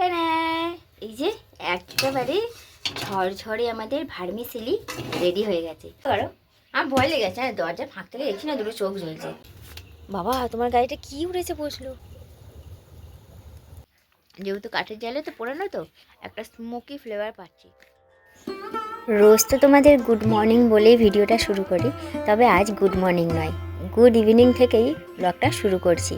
টানা এই যে একেবারে ঝড়ঝড়ে আমাদের ভার্মিসেলি রেডি হয়ে গেছে। করো আমার ভয় লেগেছে আর দরজা ফাঁক থেকে দেখছি না দুটো চোখ জ্বলছে। বাবা তোমার গাড়িটা কি উড়েছে বসল যেহেতু কাঠের জালে তো পোড়ানো তো একটা স্মোকি ফ্লেভার পাচ্ছি। রোজ তো তোমাদের গুড মর্নিং বলেই ভিডিওটা শুরু করি তবে আজ গুড মর্নিং নয়। গুড ইভিনিং থেকেই ব্লগটা শুরু করছি।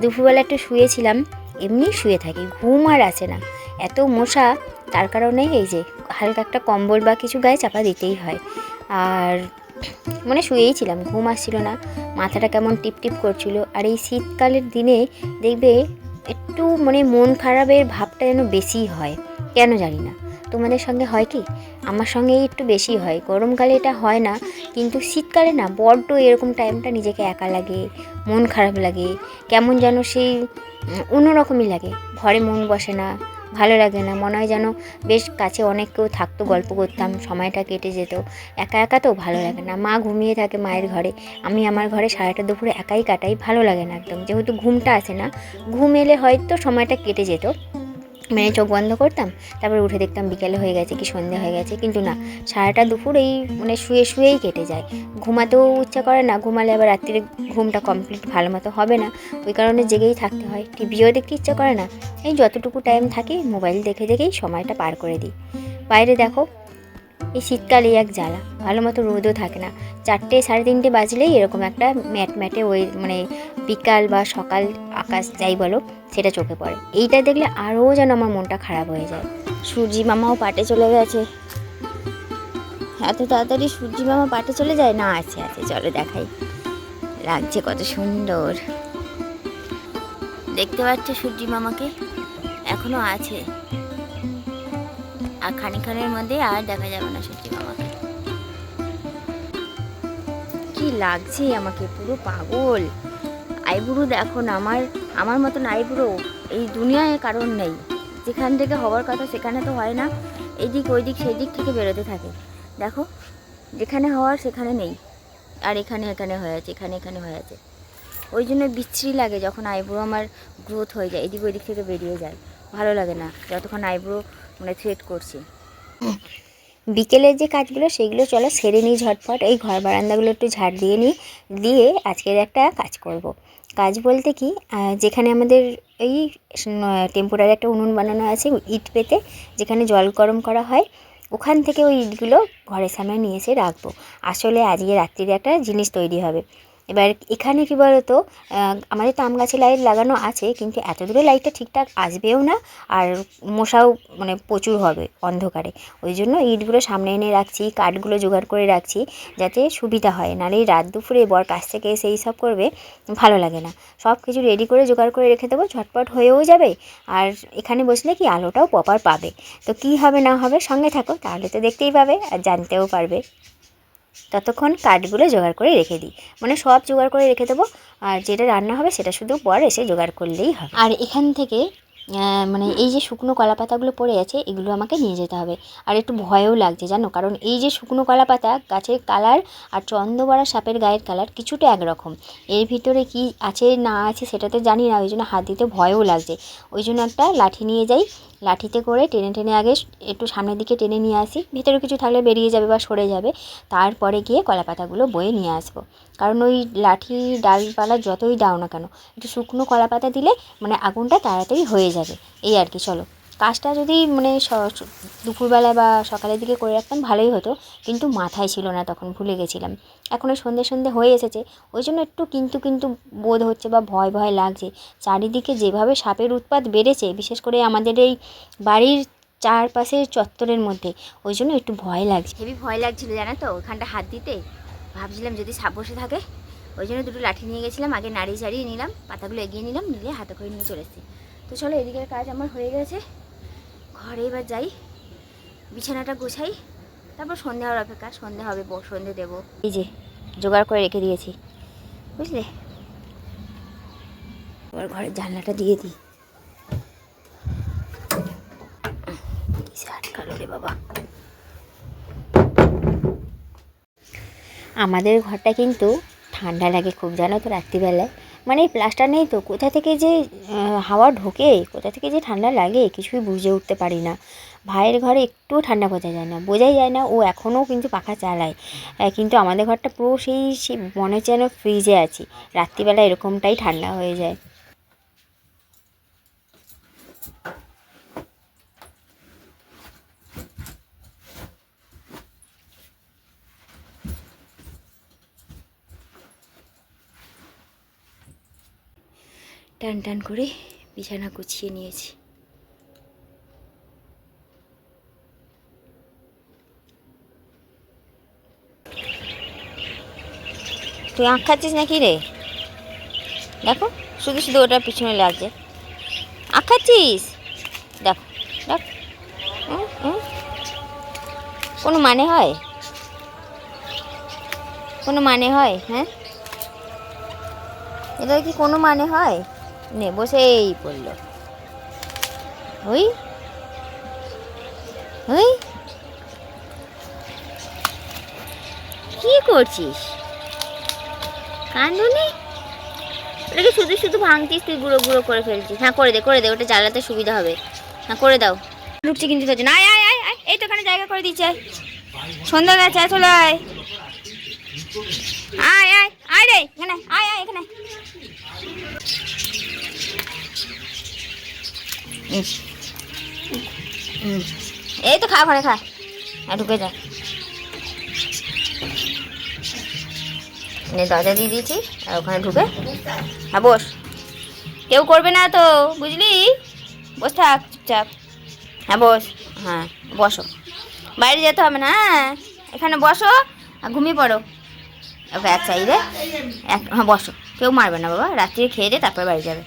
দুপুরবেলা একটু শুয়েছিলাম এমনি শুয়ে থাকি, ঘুম আর আসে না। এত মশা, তার কারণে এই যে হালকা একটা কম্বল বা কিছু গায়ে চাপা দিতেই হয়। আর মানে শুয়েই ছিলাম, ঘুম আসছিল না, মাথাটা কেমন টিপ টিপ করছিল। আর এই শীতকালের দিনে দেখবে একটু মানে মন খারাপের ভাবটা যেন বেশি হয়, কেন জানি না। তোমাদের সঙ্গে হয় কি? আমার সঙ্গে একটু বেশি হয়। গরমকালে এটা হয় না, কিন্তু শীতকালে না, বড্ড এরকম টাইমটা নিজেকে একা লাগে, মন খারাপ লাগে। কেমন যেন সেই অন্যরকমই লাগে। ঘরে মন বসে না, ভালো লাগে না, মনে হয় যেন বেশ কাছে অনেক কেউ থাকতো, গল্প করতাম, সময়টা কেটে যেত। একা একা তো ভালো লাগে না। মা ঘুমিয়ে থাকে মায়ের ঘরে। আমি আমার ঘরে সারাটা দুপুরে একাই কাটাই, ভালো লাগে না একদম। যেহেতু ঘুমটা আসে না, ঘুম এলে হয়তো সময়টা কেটে যেত। মানে চোখ বন্ধ করতাম তারপর উঠে দেখতাম বিকেলে হয়ে গেছে কি সন্ধে হয়ে গেছে কিন্তু না সারাটা দুপুর এই মানে শুয়ে শুয়েই কেটে যায়। ঘুমাতেও ইচ্ছা করে না ঘুমালে আবার রাত্রিরে ঘুমটা কমপ্লিট ভালো মতো হবে না। ওই কারণে জেগেই থাকতে হয় টিভিও দেখতে ইচ্ছা করে না। এই যতটুকু টাইম থাকে মোবাইল দেখে দেখেই সময়টা পার করে দিই। বাইরে দেখো এই শীতকালে এক জ্বালা ভালো মতো রোদও থাকে না। চারটে সাড়ে তিনটে বাজলেই এরকম একটা ম্যাট ম্যাটে ওই মানে বিকাল বা সকাল আকাশ যাই বলো সেটা চোখে পড়ে। এইটা দেখলে আরও যেন আমার মনটা খারাপ হয়ে যায়। সূর্যি মামাও পাটে চলে গেছে। এত তাড়াতাড়ি সূর্যি মামা পাটে চলে যায়? না আছে আছে চলো দেখাই। লাগছে কত সুন্দর। দেখতে পাচ্ছ সূর্যি মামাকে? এখনও আছে। আর খানিক্ষণের মধ্যে আর দেখা যাবে না সূর্যি মামাকে। কি লাগছে আমাকে পুরো পাগল। আইবুড়ো না আমার আমার মতন আইবুড়ো এই দুনিয়ায় কারণ নেই। যেখান থেকে হওয়ার কথা সেখানে তো হয় না, এদিক ওই দিক সেই দিক থেকে বেরোতে থাকে। দেখো, যেখানে হওয়ার সেখানে নেই, আর এখানে এখানে হয়ে আছে, এখানে এখানে হয়ে আছে। ওই জন্য বিচ্ছিরি লাগে যখন আইব্রো আমার গ্রোথ হয়ে যায়, এদিক ওই দিক থেকে বেরিয়ে যায়। ভালো লাগে না যতক্ষণ আইব্রো মানে থ্রেট করছে। বিকেলের যে কাজগুলো, সেগুলো চলো সেরে নিই ঝটফট এই ঘর বারান্দাগুলো একটু ঝাড় দিয়ে নিই, দিয়ে আজকের একটা কাজ করব। কাজ বলতে কি যেখানে আমাদের এই টেম্পোরারি একটা উনুন বানানো আছে, ইট পেতে, যেখানে জল গরম করা হয়, ওখান থেকে ওই ইটগুলো ঘরের সামনে নিয়ে এসে রাখব। আসলে আজকে রাত্রিরে একটা জিনিস তৈরি হবে। এবার এখানে কী আহ, আমাদের তো আম গাছে লাইট লাগানো আছে কিন্তু এত দূরে লাইটটা ঠিকঠাক আসবেও না আর মশাও মানে প্রচুর হবে অন্ধকারে। ওই জন্য ইটগুলো সামনে এনে রাখছি কাঠগুলো জোগাড় করে রাখছি যাতে সুবিধা হয়। নাহলে রাত দুপুরে বর কাছ থেকে এসে সব করবে ভালো লাগে না। সব কিছু রেডি করে জোগাড় করে রেখে দেবো ঝটপট হয়েও যাবে। আর এখানে বসলে কি আলোটাও প্রপার পাবে। তো কি হবে না হবে সঙ্গে থাকো তাহলে তো দেখতেই পাবে আর জানতেও পারবে। ততক্ষণ কাঠগুলো জোগাড় করে রেখে দিই। মানে সব জোগাড় করে রেখে দেবো, আর যেটা রান্না হবে সেটা শুধু পর এসে জোগাড় করলেই হবে। আর এখান থেকে মানে এই যে শুকনো কলা পাতাগুলো পড়ে আছে, এগুলো আমাকে নিয়ে যেতে হবে। আর একটু ভয়ও লাগছে, জানো? কারণ এই যে শুকনো কলা পাতা গাছের কালার আর চন্দ্রবড়া সাপের গায়ের কালার কিছুটা একরকম। এর ভিতরে কি আছে, না আছে সেটা তো জানি না, ওই জন্য হাত দিতে ভয়ও লাগছে। ওই জন্য একটা লাঠি নিয়ে যাই। লাঠিতে করে টেনে টেনে আগে একটু সামনের দিকে টেনে নিয়ে আসি। ভেতরে কিছু থাকলে বেরিয়ে যাবে বা সরে যাবে। তারপরে গিয়ে কলা পাতাগুলো বয়ে নিয়ে আসব। কারণ ওই লাঠি, ডালপালা যতই দাও না কেন, একটু শুকনো কলা পাতা দিলে মানে আগুনটা তাড়াতাড়ি হয়ে যাবে। এই আর কি, চলো। কাজটা যদি মানে দুপুরবেলা বা সকালের দিকে করে রাখতাম, ভালোই হতো। কিন্তু মাথায় ছিল না, তখন ভুলে গেছিলাম। এখন ওই সন্ধে সন্ধে হয়ে এসেছে। ওই জন্য একটু কিন্তু কিন্তু বোধ হচ্ছে বা ভয় ভয় লাগছে। চারিদিকে যেভাবে সাপের উৎপাত বেড়েছে, বিশেষ করে আমাদের এই বাড়ির চারপাশের চত্বরের মধ্যে, ওই জন্য একটু ভয় লাগছে। হেবি ভয় লাগছিল, জানো তো, ওখানটা হাত দিতে? ভাবছিলাম যদি সাপ বসে থাকে, ওই জন্য দুটো লাঠি নিয়ে গেছিলাম, আগে নাড়িয়ে চাড়িয়ে নিলাম, পাতাগুলো এগিয়ে নিলাম, নিলে হাতে করে নিয়ে চলে এসেছি। তো চলো এদিকের কাজ আমার হয়ে গেছে। ঘরে এবার যাই, বিছানাটা গোছাই, তারপর সন্ধে হওয়ার অপেক্ষা, সন্ধে হবে সন্ধে দেবো। এই যে, জোগাড় করে রেখে দিয়েছি, বুঝলে? এবার ঘরের জানলাটা দিয়ে দিই। আটকালো রে বাবা। আমাদের ঘরটা কিন্তু ঠান্ডা লাগে খুব, জানো তো, রাত্রিবেলায়। মানে প্লাস্টার নেই তো, কোথা থেকে যে হাওয়া ঢোকে, কোথা থেকে যে ঠান্ডা লাগে, কিছুই বুঝে উঠতে পারি না। ভাইয়ের ঘরে একটু ঠান্ডা বোঝা যায় না, বোঝাই যায় না, ও এখনও কিন্তু পাখা চালায়। কিন্তু আমাদের ঘরটা পুরো সেই মনে হচ্ছে যেন ফ্রিজে আছি। রাত্রিবেলা এরকমটাই ঠান্ডা হয়ে যায়। টান টান করে বিছানা গুছিয়ে নিয়েছি। তুই আঁখ খাচ্ছিস নাকি রে? দেখো, শুধু শুধু ওটার পিছনে লাগছে। আঁক খাচ্ছিস? দেখো, দেখ। কোনো মানে হয়? কোনো মানে হয় হ্যাঁ? এটা কি কোনো মানে হয়? নে, বসেই পড়ল। ওই ওই কি করছিস? কান্দুনি? ওটাকে শুধু শুধু ভাঙতিস তুই, গুঁড়ো গুঁড়ো করে ফেলছিস। হ্যাঁ করে দে করে দে, ওটা জ্বালাতে সুবিধা হবে। হ্যাঁ করে দাও। লুকছি কিন্তু জন্য। আয় আয় আয় আয়, এই তো এখানে জায়গা করে দিচ্ছে সন্ধ্যা গেছে, আয়, চলে আয়। আয় আয় আয় রে, এখানে, আয় আয়, এখানে। এই তো খা, ঘরে খা। হ্যাঁ ঢুকে যা। দরজা দিয়ে দিয়েছি, আর ওখানে ঢুকে হ্যাঁ বস। কেউ করবে না তো, বুঝলি? বস থাক, চুপচাপ। হ্যাঁ বস। হ্যাঁ বসো। বাইরে যেতে হবে না হ্যাঁ? এখানে বসো আর ঘুমিয়ে পড়ো। ওকে, এক সাইডে, এক হ্যাঁ বসো। কেউ মারবে না, বাবা। রাত্রে খেয়ে দিয়ে তারপরে বাড়ি যাবে।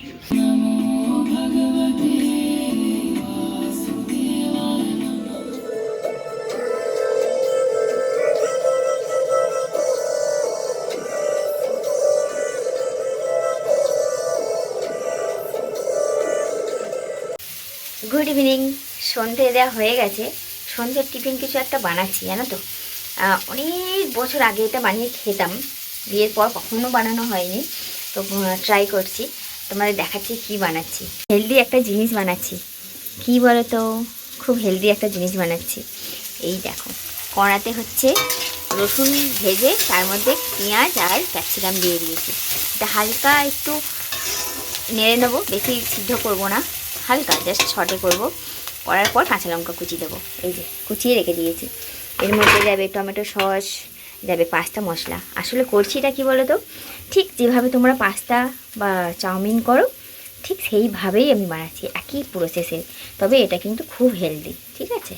Good evening. সন্ধে দেওয়া হয়ে গেছে। সন্ধ্যের টিফিন কিছু একটা বানাচ্ছি, জানো তো। অনেক বছর আগে এটা বানিয়ে খেতাম। বিয়ের পর কখনো বানানো হয়নি। তো ট্রাই করছি। তোমাদের দেখাচ্ছি কি বানাচ্ছি। হেলদি একটা জিনিস বানাচ্ছি। কি বলো তো খুব হেলদি একটা জিনিস বানাচ্ছি। এই দেখো, কড়াতে হচ্ছে রসুন ভেজে, তার মধ্যে পেঁয়াজ আর ক্যাপসিকাম দিয়ে দিয়েছি। এটা হালকা একটু নেড়ে নেব, বেশি সিদ্ধ করব না। হালকা জাস্ট ছটে করব। করার পর কাঁচা লঙ্কা কুচি দেবো। এই যে, কুচিয়ে রেখে দিয়েছি। এর মধ্যে যাবে টমেটো সস, যাবে পাস্তা মশলা। আসলে করছিটা কি বলো তো ঠিক যেভাবে তোমরা পাস্তা বা চাউমিন করো, ঠিক সেইভাবেই আমি বানাচ্ছি, একই প্রসেসে তবে এটা কিন্তু খুব হেলদি ঠিক আছে?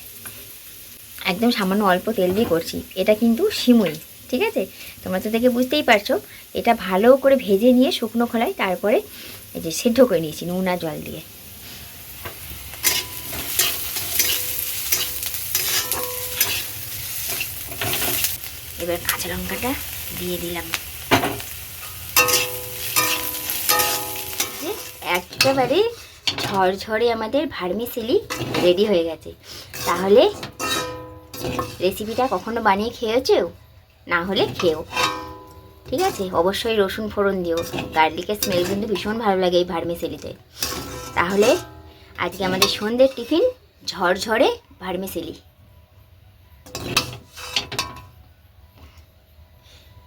একদম সামান্য অল্প তেল দিয়ে করছি। এটা কিন্তু সিমুই ঠিক আছে? তোমরা তো দেখে বুঝতেই পারছ, এটা ভালো করে ভেজে নিয়ে শুকনো খোলায় তারপরে এই যে সেদ্ধ করে নিয়েছি নুন জল দিয়ে। এবার কাঁচা লঙ্কাটা দিয়ে দিলাম। একেবারে ঝরঝরে আমাদের ভার্মিসিলি রেডি হয়ে গেছে। তাহলে রেসিপিটা কখনো বানিয়ে খেয়েছেও না হলে খেও ঠিক আছে? অবশ্যই রসুন ফোড়ন দিও। গার্লিকের স্মেল কিন্তু ভীষণ ভালো লাগে এই ভার্মিসেলিতে। তাহলে আজকে আমাদের সন্ধ্যের টিফিন ঝরঝরে ভার্মিসেলি।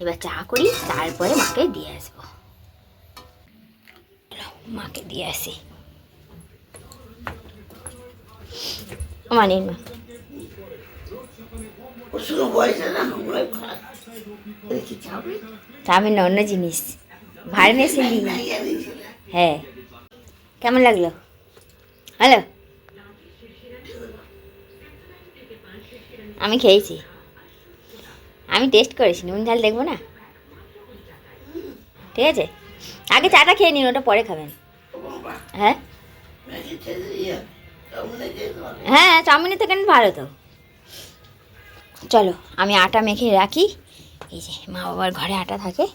এবার চা করি তারপরে মাকে দিয়ে আসব। মাকে দিয়ে আসি। মানে মা। চাউমিন? অন্য জিনিস। ভার্মিসেলি খাইয়ে হ্যাঁ। কেমন লাগল? হ্যালো? আমি খেয়েছি। আমি টেস্ট করেছি, নুন ঝাল দেখব না? ঠিক আছে? আগে চাটা খেয়ে নিন, ওটা পরে খাবেন। হ্যাঁ? হ্যাঁ চাউমিনের থেকে ভালো তো। চলো, আমি আটা মেখে রাখি। এই যে, মা বাবার ঘরে আটা থাকে।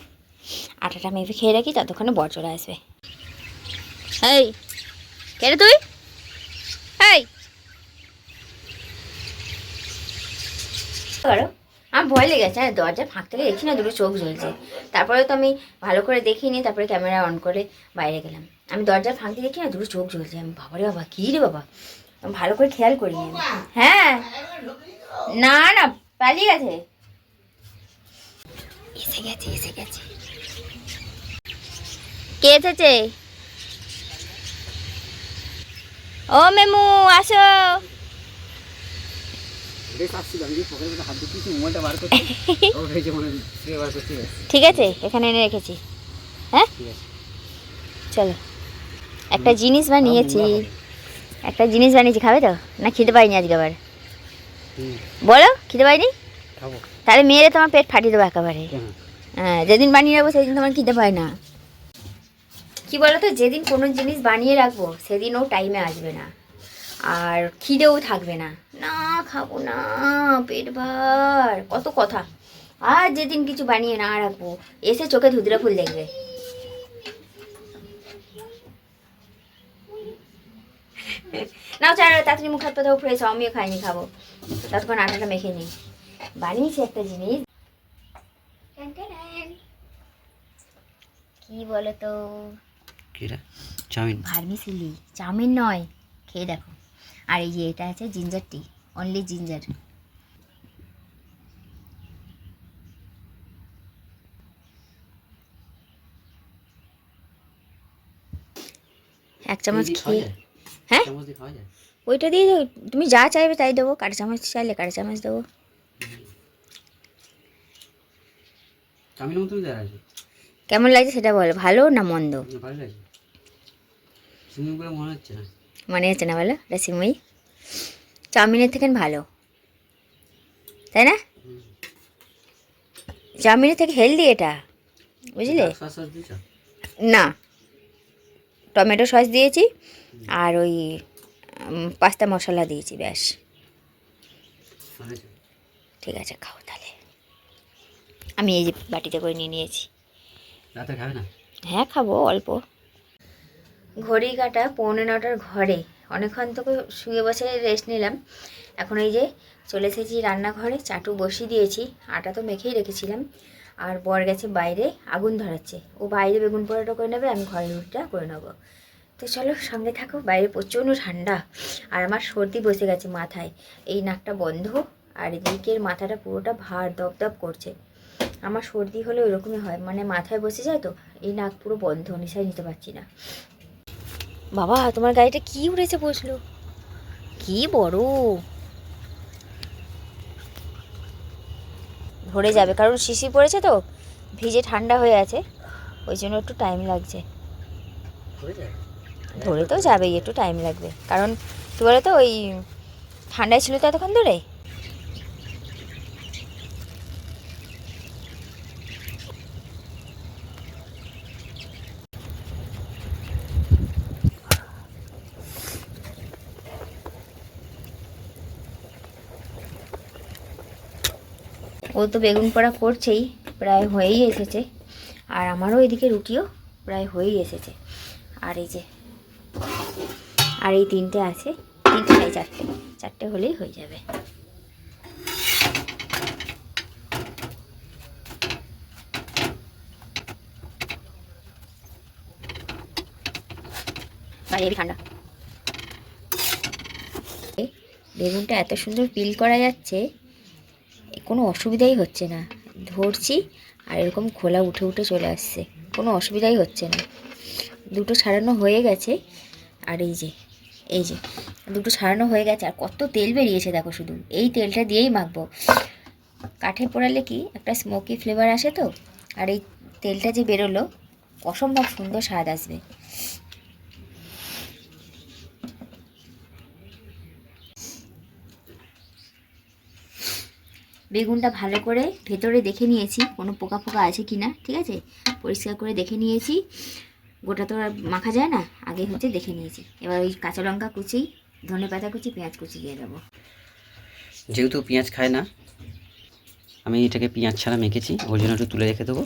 আটাটা মেখে খেয়ে রাখি, ততক্ষণে বর চলে আসবে। এই, কে রে তুই? এই। করো। আমার ভয় লেগেছে, আর দরজা ফাঁক থেকে দেখছি না, দুটো চোখ জ্বলছে। তারপরে তো আমি ভালো করে দেখিনি, তারপরে ক্যামেরা অন করে বাইরে গেলাম। আমি দরজার ফাঁক দেখি না, দুটো চোখ জ্বলছে। আমি বাবারে বাবা, কী রে বাবা? আমি ভালো করে খেয়াল করিনি। আমি। হ্যাঁ। না না, পালিয়ে গেছে। এসে গেছে এসে গেছে। কে এসেছে? ও মেমু, আসো। ঠিক আছে। এখানে এনে রেখেছি। হ্যাঁ? চলো। একটা জিনিস বানিয়েছি একটা জিনিস বানিয়েছি খাবে তো? না খিদে পাইনি আজকে আবার। বলো খিদে পাইনি? খাব। তাহলে মেয়েরে তোমার পেট ফাটিয়ে দেবো একেবারে। হ্যাঁ যেদিন বানিয়ে রাখব সেদিন তোমার খিদে পায় না। কি বলো তো যেদিন কোনো জিনিস বানিয়ে রাখব সেদিন ও টাইমে আসবে না। আর খিদেও থাকবে না। না খাব না পেট ভার। কত কথা। আর যেদিন কিছু বানিয়ে না রাখব এসে চোখে ধুদরা ফুল দেখবে। নাও চার তাড়াতাড়ি মুখ হাত পা ধোও ফ্রেশ আমিও খাইনি খাব। ততক্ষণ আটাটা মেখে নিই বানিয়েছি একটা জিনিস। কি বলো তো চাউমিন। ভার্মিসিলি চাউমিন নয়। খেয়ে দেখো। আর এই যে এটা আছে জিঞ্জার টি। অনলি জিঞ্জার এক চামচ খেয়ে হ্যাঁ? চামচ দিয়ে খাওয়া যায়? ওইটা দিয়ে দাও। তুমি যা চাইবে তাই দেবো কাঁটা চামচ চাইলে কাঁটা চামচ দেবো। চাউমিনের মতনই দেওয়া আছে? কেমন লাগছে সেটা বলো ভালো না মন্দ? না, ভালো লাগছে। সুইমিং করে মনে হচ্ছে না। মনে হচ্ছে না বলো রেসিমই চাউমিনের থেকে ভালো। তাই না? চাউমিনের থেকে হেলদি এটা। বুঝলে? না। টমেটো সস দিয়েছি আর ওই পাস্তা মশলা দিয়েছি ব্যাস। ঠিক আছে খাও তাহলে। আমি এই যে বাটিতে করে নিয়ে নিয়েছি। হ্যাঁ খাব অল্প। ঘড়ি কাটা পৌনে নটার ঘরে। অনেকক্ষণ তো শুয়ে বসে রেস্ট নিলাম। এখন এই যে চলে এসেছি রান্নাঘরে, চাটু বসিয়ে দিয়েছি, আটা তো মেখেই রেখেছিলাম। আর বর গেছে বাইরে, আগুন ধরাচ্ছে। ও বাইরে বেগুন পোড়াটা করে নেবে, আমি ঘরে রুটিটা করে নেব। তো চলো সঙ্গে থাকো, বাইরে প্রচণ্ড ঠান্ডা। আর আমার সর্দি বসে গেছে মাথায়। এই নাকটা বন্ধ, আর এদিকের মাথাটা পুরোটা ভার দপ দপ করছে। আমার সর্দি হলে ওইরকমই হয় মানে মাথায় বসে যায় তো, এই নাক পুরো বন্ধ, নিশায় নিতে পারছি না। বাবা তোমার গাড়িটা কি উড়েছে বসল কি বড়? ধরে যাবে কারণ শিশি পড়েছে তো ভিজে ঠান্ডা হয়ে আছে ওই জন্য একটু টাইম লাগছে। ধরে তো যাবেই একটু টাইম লাগবে কারণ কী বলো তো ওই ঠান্ডায় ছিল তো এতক্ষণ ধরে? ও তো বেগুন পোড়া করছেই, প্রায় হয়েই এসেছে। আর আমারও এদিকে রুটিও প্রায় হয়েই এসেছে। আর এই যে, আর এই তিনটে আছে, তিনটে নাই চারটে। চারটে হলেই হয়ে যাবে। ঠান্ডা? বেগুনটা এত সুন্দর পিল করা যাচ্ছে কোনো অসুবিধাই হচ্ছে না। ধরছি আর এরকম খোলা উঠে উঠে চলে আসছে। কোনো অসুবিধাই হচ্ছে না। দুটো ছাড়ানো হয়ে গেছে। আর এই যে এই যে, দুটো ছাড়ানো হয়ে গেছে। আর কত তেল বেরিয়েছে দেখো শুধু। এই তেলটা দিয়েই মাখবো। কাঠে পোড়ালে কি একটা স্মোকি ফ্লেভার আসে তো? আর এই তেলটা যে বেরোলো, অসম্ভব সুন্দর স্বাদ আসবে। বেগুনটা ভালো করে ভেতরে দেখে নিয়েছি। কোনো পোকা ফোকা আছে কি না ঠিক আছে? পরিষ্কার করে দেখে নিয়েছি। গোটা তো আর মাখা যায় না আগে হচ্ছে দেখে নিয়েছি। এবার ওই কাঁচা লঙ্কা কুচি ধনে পাতা কুচি পেঁয়াজ কুচি দিয়ে দেবো। যেহেতু পেঁয়াজ খায় না আমি এটাকে পেঁয়াজ ছাড়া মেখেছি ওই জন্য একটু তুলে রেখে দেবো।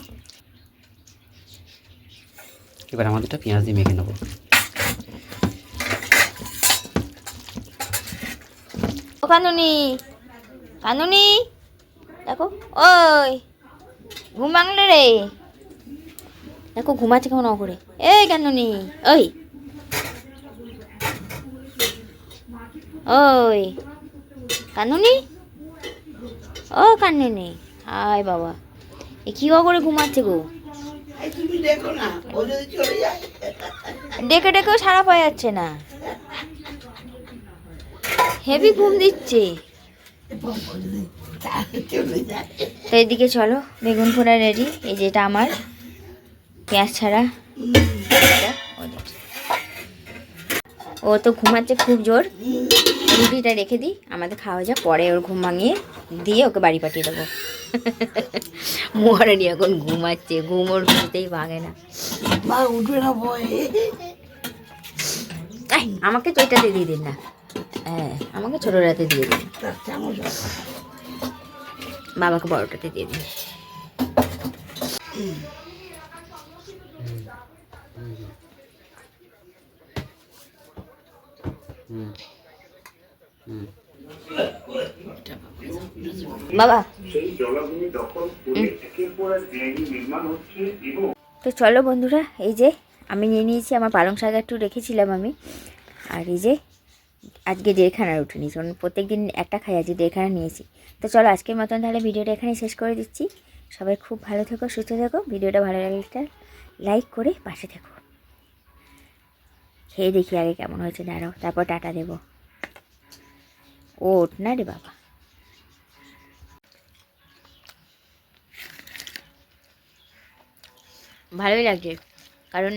এবার আমাদেরটা পেঁয়াজ দিয়ে মেখে নেব। ও কানুনি কানুনি! দেখো, ওই, ঘুম রে। দেখো, ঘুমাচ্ছে কেমন অঘরে এই কেন নি? ওই। ওই কানুনি ও কানুনি হায় বাবা। এ কি অঘরে ঘুমাচ্ছে গো? ডেকে ডেকেও সারা পাওয়া যাচ্ছে না। হেভি ঘুম দিচ্ছে। তো এদিকে চলো বেগুন পোড়া রেডি এই যেটা আমার। পেঁয়াজ ছাড়া। ও তো ঘুমাচ্ছে খুব জোর। রুটিটা রেখে দিই আমাদের খাওয়া যা পরে ওর ঘুম ভাঙিয়ে দিয়ে ওকে বাড়ি পাঠিয়ে দেবো। মহারানি এখন ঘুমাচ্ছে ঘুম ওর ঘুমতেই ভাঙে না। উঠবে না আমাকে তো এটাতে দিয়ে দিন না। হ্যাঁ আমাকে ছোটো রাতে দিয়ে দিন। বাবাকে বড়টাতে দিয়ে দিন বাবা। তো চলো বন্ধুরা, এই যে আমি নিয়ে নিয়েছি, আমার পালং শাক একটু রেখেছিলাম আমি। আর এই যে আজকে দেড়খানা রুটি নিয়েছি। কারণ প্রত্যেক দিন একটা খাই, আজকে দেড়খানা নিয়েছি। তো চলো আজকের মতন তাহলে ভিডিওটা এখানে শেষ করে দিচ্ছি। সবাই খুব ভালো থেকো, সুস্থ থেকো। ভিডিওটা ভালো লাগলে একটা লাইক করে পাশে থেকো। খেয়ে দেখি আগে কেমন হয়েছে, দাঁড়াও, তারপর টাটা দেবো। ওট না রে বাবা। ভালোই লাগছে, কারণ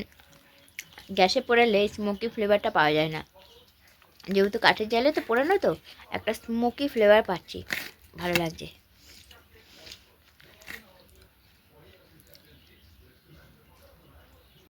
গ্যাসে পোড়ালে স্মোকি ফ্লেভারটা পাওয়া যায় না। যেহেতু কাঠের জালে তো পোড়ানো তো একটা স্মোকি ফ্লেভার পাচ্ছি ভালো লাগছে।